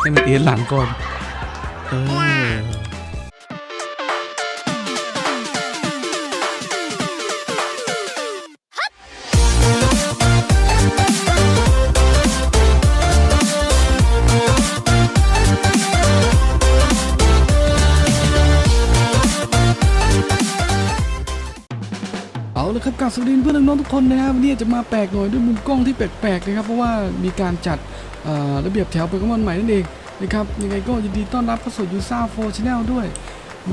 ให้มันเอียนหลังก่อน เออเอาละครับกาบสวัสดีเพื่อนน้องทุกคนนะครับวันนี้จะมาแปลกหน่อยด้วยมุมกล้องที่แปลกๆนะครับเพราะว่ามีการจัด ระเบียบแถวโปเกมอนใหม่นั่นเองนะครับยังไงก็ยินดีต้อนรับเข้าสู่ยูซ่าโฟชแนลด้วย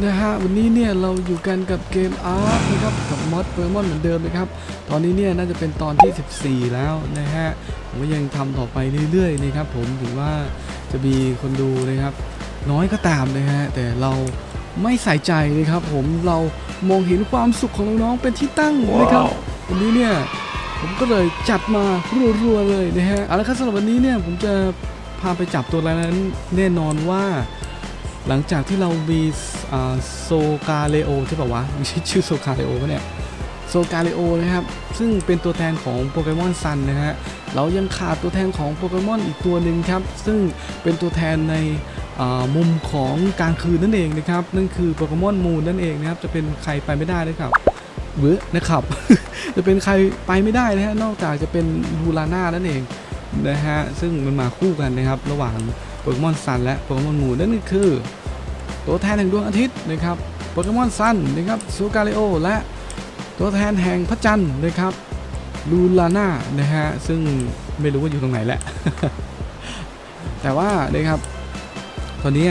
นะฮะวันนี้เนี่ยเราอยู่กันกับเกมอาร์ตนะครับกับมอดโปเกมอนเหมือนเดิมนะครับตอนนี้เนี่ยน่าจะเป็นตอนที่ 14 แล้วนะฮะผมก็ยังทำต่อไปเรื่อยๆนะครับผมถึงว่าจะมีคนดูนะครับ น้อยก็ตามนะฮะแต่เราไม่ใส่ใจนะครับผมเรามองเห็นความสุขของน้องๆเป็นที่ตั้งนะครับวันนี้เนี่ย ผมก็เลยจัดมารัวๆเลยนะฮะเอาละครับสำหรับวันนี้เนี่ยผมจะพาไปจับตัวอะไรนั้นแน่นอนว่า หลังจากที่เรามีโซกาเลโอใช่ป่าวะไม่ใช่ชื่อโซกาเลโอปะเนี่ยโซกาเลโอนะครับซึ่งเป็นตัวแทนของโปเกมอนซันนะฮะเรายังขาดตัวแทนของโปเกมอนอีกตัวหนึ่งครับ ซึ่งเป็นตัวแทนในมุมของกลางคืนนั่นเองนะครับ นั่นคือโปเกมอนมูนนั่นเองนะครับ จะเป็นใครไปไม่ได้นะครับ เบื้อนะครับ จะเป็นใครไปไม่ได้นะฮะนอกจากจะเป็นลูลาน่านั่นเองนะฮะซึ่งมันมาคู่กันนะครับ ระหว่างโปเกมอนซันและโปเกมอนมูนั่นก็คือ ตัวแทนแห่งดวงอาทิตย์นะครับโปเกมอนซันนะครับซูกาเลโอและตัวแทนแห่งพระจันทร์นะครับลูลาน่านะฮะซึ่งไม่รู้ว่าอยู่ตรงไหนแหละ แต่ว่านะครับ ตอนนี้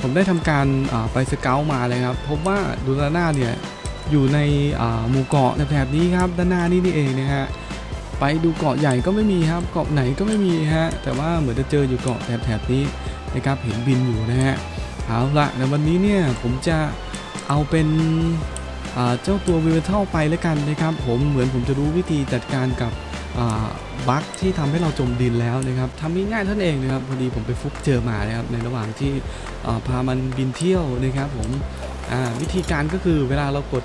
ผมได้ทำการไปสเกลมาเลยครับพบว่าลูลาน่าเนี่ย อยู่ในหมู่เกาะแถบนี้ครับด้านหน้านี่นี่เองนะฮะไปดูเกาะใหญ่ก็ไม่มีครับเกาะไหนก็ไม่มีฮะแต่ว่าเหมือนจะเจออยู่เกาะแถบนี้นะครับเห็นบินอยู่นะฮะเอาละในวันนี้เนี่ยผมจะเอาเป็นเจ้าตัววิวเทลไปแล้วกันนะครับ ผมเหมือนผมจะรู้วิธีจัดการกับบั๊กที่ทำให้เราจมดินแล้วนะครับทำง่ายๆท่านเองนะครับพอดีผมไปฟุกเจอมานะครับในระหว่างที่พามันบินเที่ยวนะครับผม วิธีการก็คือเวลาเรากด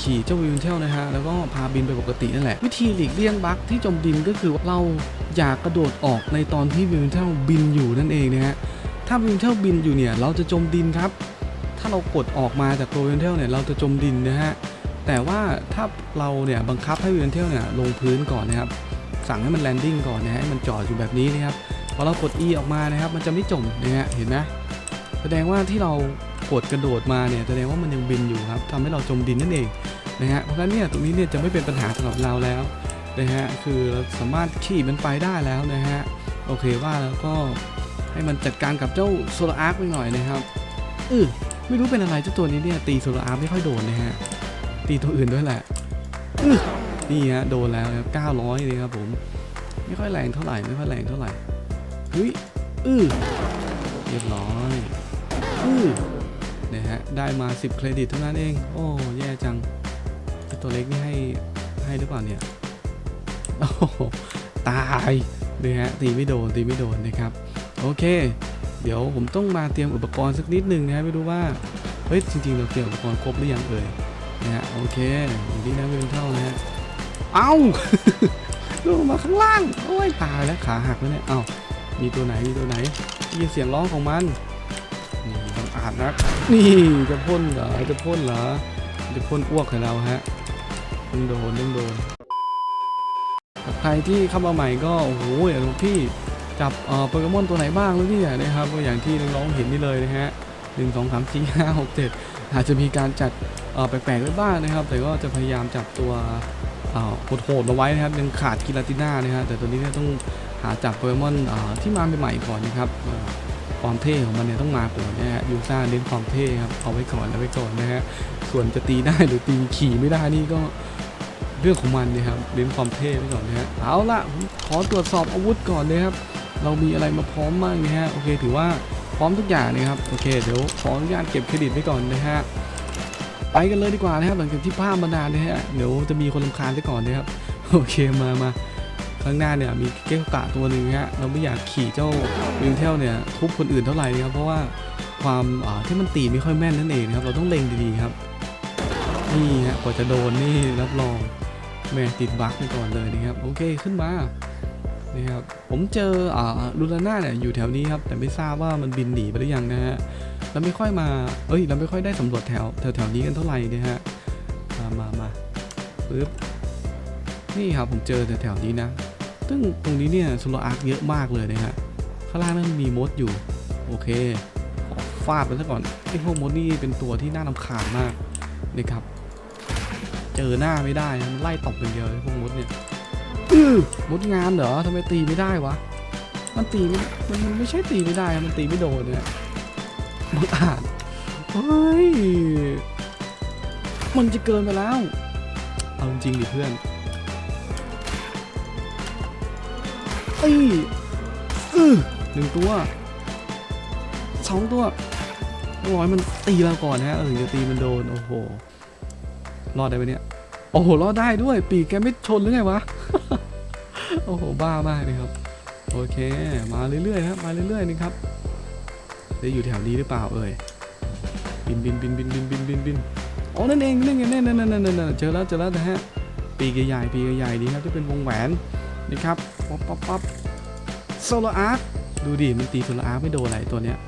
ขี่เจ้าวิวเทลนะฮะแล้วก็พาบินไปปกตินั่นแหละ วิธีหลีกเลี่ยงบั๊กที่จมดินก็คือเราอย่ากระโดดออกในตอนที่วิวเทลบินอยู่นั่นเองนะฮะถ้าวินเทลบินอยู่เนี่ยเราจะจมดินครับ ถ้าเรากดออกมาจากตัววินเทลเนี่ยเราจะจมดินนะฮะแต่ว่าถ้าเราเนี่ยบังคับให้วินเทลเนี่ยลงพื้นก่อนนะครับสั่งให้มันแลนดิ้งก่อนนะฮะให้มันจอดอยู่แบบนี้นะครับพอเรากด E ออกมานะครับ มันจะไม่จมนะฮะเห็นไหมแสดงว่าที่เรา กดกระโดดมาเนี่ยแสดงว่ามันยังบินอยู่ครับทำให้เราจมดินนั่นเองนะฮะเพราะฉะนั้นเนี่ยตรงนี้เนี่ยจะไม่เป็นปัญหาสำหรับเราแล้วนะฮะคือเราสามารถขี่มันไปได้แล้วนะฮะโอเคว่าแล้วก็ให้มันจัดการกับเจ้าโซลาร์อาร์คไปหน่อยนะครับเออไม่รู้เป็นอะไรเจ้าตัวนี้เนี่ยตีโซลาร์อาร์คไม่ค่อยโดนนะฮะตีตัวอื่นด้วยแหละออนี่ฮะโดนแล้วครับ900เลยครับผมไม่ค่อยแรงเท่าไหร่ไม่ค่อยแรงเท่าไหร่เฮ้ยอือเรียบร้อยอือ นี่ยฮะ ได้มา 10 เครดิตเท่านั้นเอง โอ้ แย่จัง ตัวเล็กนี่ให้ให้หรือเปล่าเนี่ย โอ้โหตายเลยฮะ ตีไม่โดน ตีไม่โดนนะครับ โอเค เดี๋ยวผมต้องมาเตรียมอุปกรณ์สักนิดหนึ่งนะไม่รู้ว่า เฮ้ย จริงๆ เราเตรียมอุปกรณ์ครบหรือยังเอ่ย นะฮะ โอเคอย่างนี้นไม่เป็นเท่านะฮะ เอ้าลงมาข้างล่าง โอ้ย ตายแล้ว ขาหักแล้วเนี่ย เอ้ามีตัวไหน มีตัวไหนยินเสียงร้องของมันาดนัก นี่จะพ่นเหรอจะพ่นเหรอจะพ่นอ้วกให้เราฮะต้องโดนต้องโดนใครที่เข้ามาใหม่ก็โอ้โหอย่างพี่จับโปเกมอนตัวไหนบ้างแล้วเนี่ยนะครับก็อย่างที่น้องๆเห็นนี่เลยนะฮะหนึ่งสองสามสี่ห้าหกเจ็ดอาจจะมีการจัดแปลกๆไว้บ้างนะครับ แต่ก็จะพยายามจับตัวโหดๆเอาไว้นะครับยังขาดกิลาติน่านะฮะแต่ตัวนี้เนี่ยต้องหาจับโปเกมอนที่มาใหม่ๆก่อนนะครับ ความเท่ของมันเนี่ยต้องมาก่อนนะฮะยูซ่าเน้นความเท่ครับเอาไว้ก่อนแล้วไว้ก่อนนะฮะส่วนจะตีได้หรือตีขี่ไม่ได้นี่ก็เรื่องของมันนะครับเน้นความเท่ไว้ก่อนนะฮะเอาละขอตรวจสอบอาวุธก่อนเลยครับเรามีอะไรมาพร้อมบ้างนะฮะโอเคถือว่าพร้อมทุกอย่างนะครับโอเคเดี๋ยวขออนุญาตเก็บเครดิตไว้ก่อนนะฮะไปกันเลยดีกว่านะครับหลังจากที่ภาพมานานนะฮะเดี๋ยวจะมีคนรำคาญซะก่อนนะครับโอเคมามา ข้างหน้าเนี่ยมีเก้งกะตัวหนึ่งฮะเราไม่อยากขี่เจ้าวิงเทลเนี่ยทุบคนอื่นเท่าไหร่นะครับเพราะว่าความที่มันตีไม่ค่อยแม่นนั่นเองนะครับเราต้องเล็งดีๆครับนี่ฮะกว่าจะโดนนี่รับรองแม่ติดบั๊กไปก่อนเลยนะครับโอเคขึ้นมานะครับผมเจออ่าลูลาน่าเนี่ยอยู่แถวนี้ครับแต่ไม่ทราบว่ามันบินหนีไปหรือยังนะฮะเราไม่ค่อยมาเอ้ยเราไม่ค่อยได้สำรวจแถวแถวแถวนี้กันเท่าไหร่นะฮะมามามาปึ๊บนี่ครับผมเจอแถวๆนี้นะ ซึ่งตรงนี้เนี่ยโซลาร์อาร์คเยอะมากเลยนะฮะข้างล่างนั้นมีมดอยู่ โอเคขอฟาดไปซะก่อนไอ้พวกมดนี่เป็นตัวที่น่ารำคาญมากนะครับ เจอหน้าไม่ได้มันไล่ตบอย่างเดียวเลยพวกมดเนี่ยอื้อมดงานเหรอทำไมตีไม่ได้วะมันตีมันมันไม่ใช่ตีไม่ได้มันตีไม่โดนเนี่ยบังอาจเฮ้ยมันจะเกินไปแล้วเอาจริงดิเพื่อน เอ้ยอือหนึ่งตัวสองตัวร้อยมันตีเราก่อนนะฮะเออถึงจะตีมันโดน โอ้โห รอดได้ไหมเนี่ย โอ้โห รอดได้ด้วย ปีกแกไม่ชนหรือไงวะ โอ้โห บ้ามากเลยครับ โอเค มาเรื่อยๆครับ มาเรื่อยๆนะครับจะอยู่แถวนี้หรือเปล่าเอ่ย บินบินบินบินบินบินบินบินอ๋อ นั่นเองนั่นเองนั่นนั่นนั่นนั่นเจอแล้วเจอแล้วนะฮะ ปีกใหญ่ๆปีกใหญ่ดีครับที่เป็นวงแหวน นะครับป๊อปป๊อปป๊อปโซลาร์คดูดิมันตีโซลาร์คไม่โดนอะไรตัวเนี้ย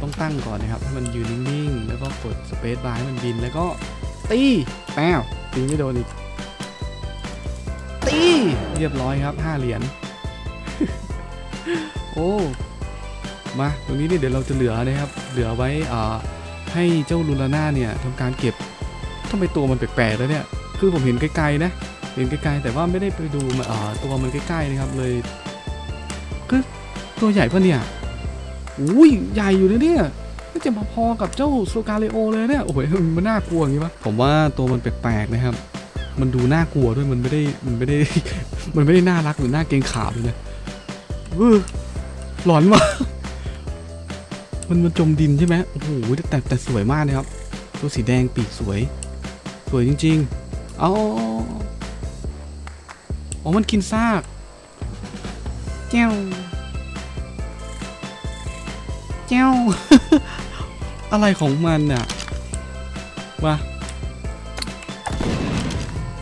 ต้องตั้งก่อนนะครับให้มันยืนนิ่งๆ แล้วก็กดสเปซบาร์ให้มันบินแล้วก็ตีแป้วตีไม่โดนอีกตีเรียบร้อยครับ 5 เหรียญโอ้มาตรงนี้เนี่ยเดี๋ยวเราจะเหลือนะครับ เหลือไว้อ่าให้เจ้าลูลาน่าเนี่ยทำการเก็บทำไมตัวมันแปลกๆแล้วเนี่ย คือผมเห็นไกลๆนะ เห็นไกลๆแต่ว่าไม่ได้ไปดูมาอ่าตัวมันใกล้ๆนะครับเลยคือตัวใหญ่ปะเนี่ยอุ้ยใหญ่อยู่นะเนี่ยน่าจะพอๆกับเจ้าโซกาเลโอเลยเนี่ยโอ้โหมันน่ากลัวอย่างงี้ปะผมว่าตัวมันแปลกๆนะครับ มันดูน่ากลัวด้วยมันไม่ได้มันไม่ได้มันไม่ได้น่ารักหรือน่าเกรงขามเลยนะเออหลอนว่ะมันมันจมดินใช่ไหมโอ้โหแต่แต่สวยมากนะครับ ตัวสีแดงปีกสวย สวยจริง ๆ เอา อ๋อมันกินซากแจ้วแจ้วอะไรของมันน่ะมา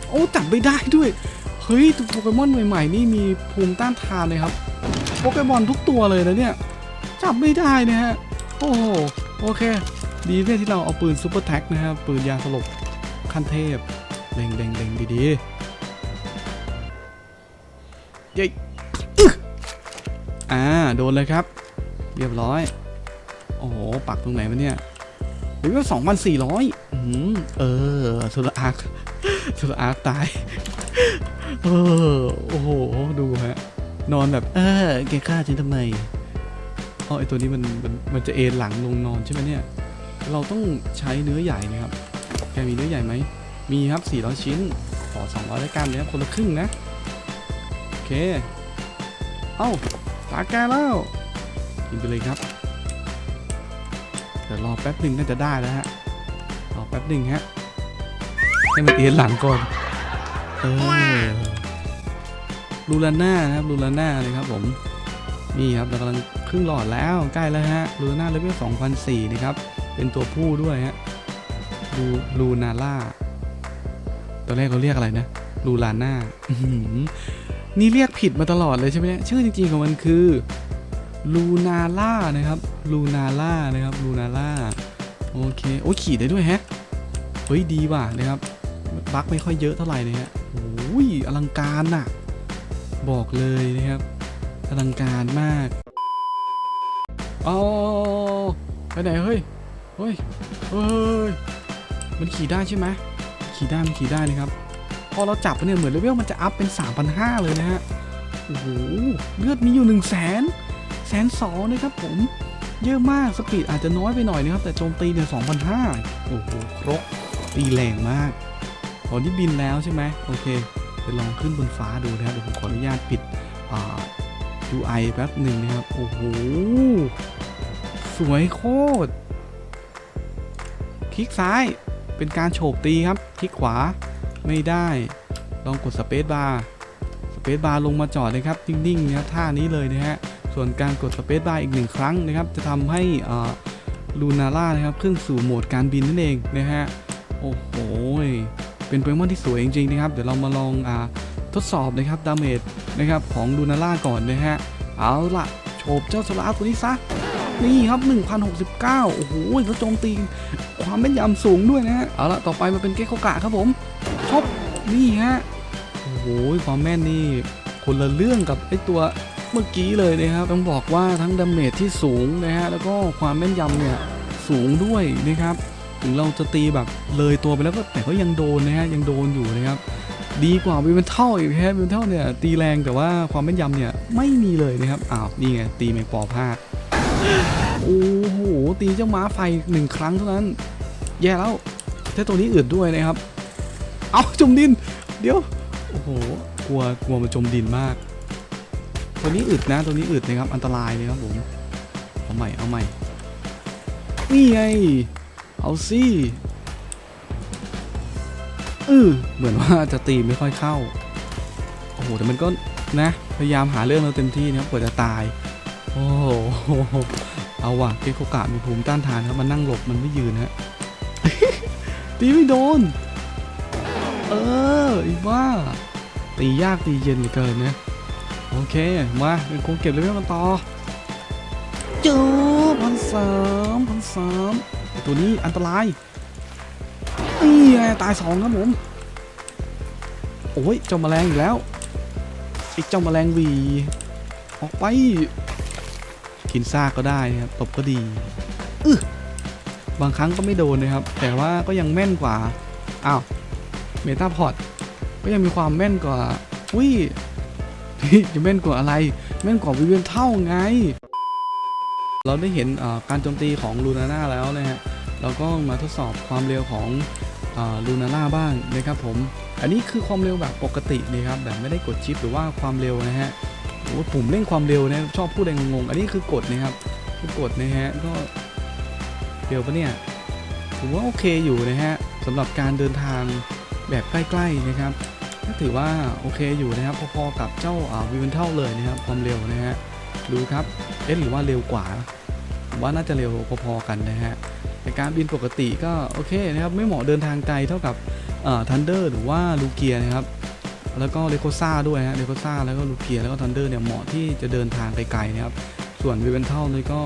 โอ้จับไม่ได้ด้วย เฮ้ยตัวโปเกมอนใหม่ๆนี่มีภูมิต้านทานเลยครับ โปเกมอนทุกตัวเลยนะเนี่ยจับไม่ได้นะฮะ โอ้โหโอเค ดีเนี่ยที่เราเอาปืนซูเปอร์แท็กนะครับปืนยาสลบขั้นเทพเล็งเล็งเล็งดีๆ เย้อึ๊กอ่า โดนเลยครับ เรียบร้อย โอ้โห ปักตรงไหนวะเนี่ยหรือว่าสองพันสี่ร้อยเออโซลอาร์คโซลอาร์คตาย เออ โอ้โห ดูฮะ นอนแบบ เออแกฆ่าฉันทำไมอ๋อไอตัวนี้มันมันมันจะเอนหลังลงนอนใช่ไหมเนี่ย เราต้องใช้เนื้อใหญ่นะครับ แกมีเนื้อใหญ่ไหม มีครับ 400 ชิ้น ขอ 200แล้วกันนะครับคนละครึ่งนะ เค เอ้าตาแกแล้ว กินไปเลยครับเดี๋ยวรอแป๊บหนึ่งน่าจะได้แล้วฮะ รอแป๊บหนึ่งฮะ ให้มันเอ็นหลังก่อน เออ ลูลาน่านะครับ ลูลาน่าเลยครับผม นี่ครับเรากำลังครึ่งหลอดแล้ว ใกล้แล้วฮะ ลูลาน่าเลเวล2004นะครับ เป็นตัวผู้ด้วยฮะ ลูลูนาล่าตอนแรกเขาเรียกอะไรนะ ลูลาน่า นี่เรียกผิดมาตลอดเลยใช่ไหมเนี่ยชื่อจริงๆของมันคือลูนาล่านะครับลูนาล่านะครับลูนาล่าโอเคโอ้ขี่ได้ด้วยแฮะเฮ้ยดีว่ะนะครับบั๊กไม่ค่อยเยอะเท่าไหร่เลยฮะโอ้ยอลังการน่ะ บอกเลยนะครับอลังการมากเอาไปไหนเฮ้ยเฮ้ยเฮ้ยมันขี่ได้ใช่ไหมขี่ได้มันขี่ได้นะครับ พอเราจับเนี่ยเหมือนเลเวลมันจะอัพเป็น 3,500 เลยนะฮะ โอ้โห เลือดมีอยู่ 1 0 0 0 0แสนแสนสองนะครับผม เยอะมาก สปีดอาจจะน้อยไปหน่อยนะครับ แต่โจมตีเนี่ย2,500 โอ้โห ครบตีแรงมากตอนนี้บินแล้วใช่ไหมโอเคไปลองขึ้นบนฟ้าดูนะครับเดี๋ยวผมขออนุญาตปิดอ่า UI แป๊บหนึ่งนะครับ โอ้โห สวยโคตร คลิกซ้ายเป็นการโฉบตีครับ คลิกขวา ไม่ได้ ลองกดสเปซบาร์สเปซบาร์ลงมาจอดนะครับนิ่งๆนะครับท่านี้เลยนะฮะส่วนการกดสเปซบาร์อีกหนึ่งครั้งนะครับ จะทำให้ลูนาร่านะครับขึ้นสู่โหมดการบินนั่นเองนะฮะโอ้โหเป็นโปเกมอนที่สวยจริงๆนะครับ เดี๋ยวเรามาลองอทดสอบนะครับดาเมจนะครับของลูนาร่าก่อนนะฮะเอาล่ะโฉบเจ้าสลาตัวนี้ซะ นี่ครับ 1069 โอ้โหเขาโจมตีความแม่นยำสูงด้วยนะฮะ เอาละต่อไปมาเป็นเกคโคกะครับผมชอบนี่ฮะ โอ้โหความแม่นนี่คนละเรื่องกับไอตัวเมื่อกี้เลยนะครับ ต้องบอกว่าทั้งดาเมจที่สูงนะฮะ แล้วก็ความแม่นยำเนี่ยสูงด้วยนะครับ ถึงเราจะตีแบบเลยตัวไปแล้วก็แต่ก็ยังโดนนะฮะ ยังโดนอยู่นะครับดีกว่าวินเท่าอีกฮะวินเท่าเนี่ยตีแรงแต่ว่าความแม่นยำเนี่ยไม่มีเลยนะครับอ้าวนี่ไงตีแมงปอพลาด โอ้โห ตีเจ้าม้าไฟหนึ่งครั้งเท่านั้น แย่แล้วถ้าตัวนี้อืดด้วยนะครับ เอาจมดิน เดี๋ยว โอ้โห กลัว กลัวมันจมดินมาก ตัวนี้อึดนะ ตัวนี้อึดนะครับ อันตรายเลยครับผม เอาใหม่ เอาใหม่ นี่ไง เอาสิเออเหมือนว่าจะตีไม่ค่อยเข้า โอ้โห แต่มันก็นะ พยายามหาเรื่องเราเต็มที่นะครับกว่าจะตาย โอ้โหเอาว่ะเกโคกะมีภูมิต้านทานครับมันนั่งหลบมันไม่ยืนฮะตีไม่โดน เอออีบ้าตียากตีเย็นเหลือเกินนะโอเค มาเป็นคงเก็บเลเวลกันต่อเจอพันสามพันสามตัวนี้อันตรายนี่ไงตายสองครับผม โอ้ยเจ้าแมลงอีกแล้วไอ้เจ้าแมลงวี ออกไป กินซากก็ได้นะครับตบก็ดีอึบางครั้งก็ไม่โดนนะครับ แต่ว่าก็ยังแม่นกว่าอ้าวเมตาพอดก็ยังมีความแม่นกว่าอุ้ยจะแม่นกว่าอะไร แม่นกว่าวิเวียนเท่าไง เราได้เห็นการโจมตีของลูนาน่าแล้วนะฮะเราก็มาทดสอบความเร็วของลูนาน่าบ้างนะครับผม อันนี้คือความเร็วแบบปกตินะครับแบบไม่ได้กดชิปหรือว่าความเร็วนะฮะ โอ้ยปุ่มเร่งความเร็วนะชอบพูดอะไรงงๆอันนี้คือกดนะครับคือกดนะฮะก็เร็วปะเนี่ยถือว่าโอเคอยู่นะฮะสำหรับการเดินทางแบบใกล้ๆนะครับก็ถือว่าโอเคอยู่นะครับพอๆกับเจ้าวิวันเท่าเลยนะครับความเร็วนะฮะดูครับเอ๊ะหรือว่าเร็วกว่าว่าน่าจะเร็วพอๆกันนะฮะในการบินปกติก็โอเคนะครับไม่เหมาะเดินทางไกลเท่ากับทันเดอร์หรือว่าลูเกียนะครับ แล้วก็เลโคซ่าด้วยฮะเลโคซ่าแล้วก็ลูเกียแล้วก็ทันเดอร์เนี่ยเหมาะที่จะเดินทางไกลๆนะครับ ส่วนวิเวนเทลนี่ก็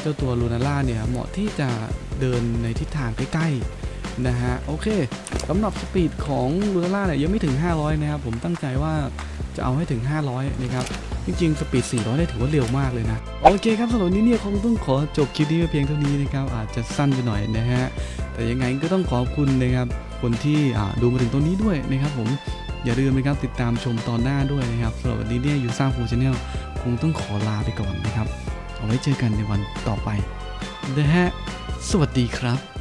เจ้าตัวลูนาร่าเนี่ยเหมาะที่จะเดินในทิศทางใกล้ๆนะฮะโอเคสำหรับสปีดของลูนาร่าเนี่ยยังไม่ถึง 500 นะครับ ผมตั้งใจว่าจะเอาให้ถึง 500 นะครับ จริงๆ สปีด 400 ได้ถือว่าเร็วมากเลยนะ โอเคครับสำหรับนนี้เนี่ยคงต้องขอจบคลิปนี้เพียงเท่านี้นะครับ อาจจะสั้นไปหน่อยนะฮะ แต่ยังไงก็ต้องขอบคุณนะครับ คนที่ดูมาถึงตรงนี้ด้วยนะครับผม อย่าลืมนะครับติดตามชมตอนหน้าด้วยนะครับสำหรับวันนี้เนี่ยยูซ่าฟูชแนลคงต้องขอลาไปก่อนนะครับ เอาไว้เจอกันในวันต่อไปนะฮะสวัสดีครับ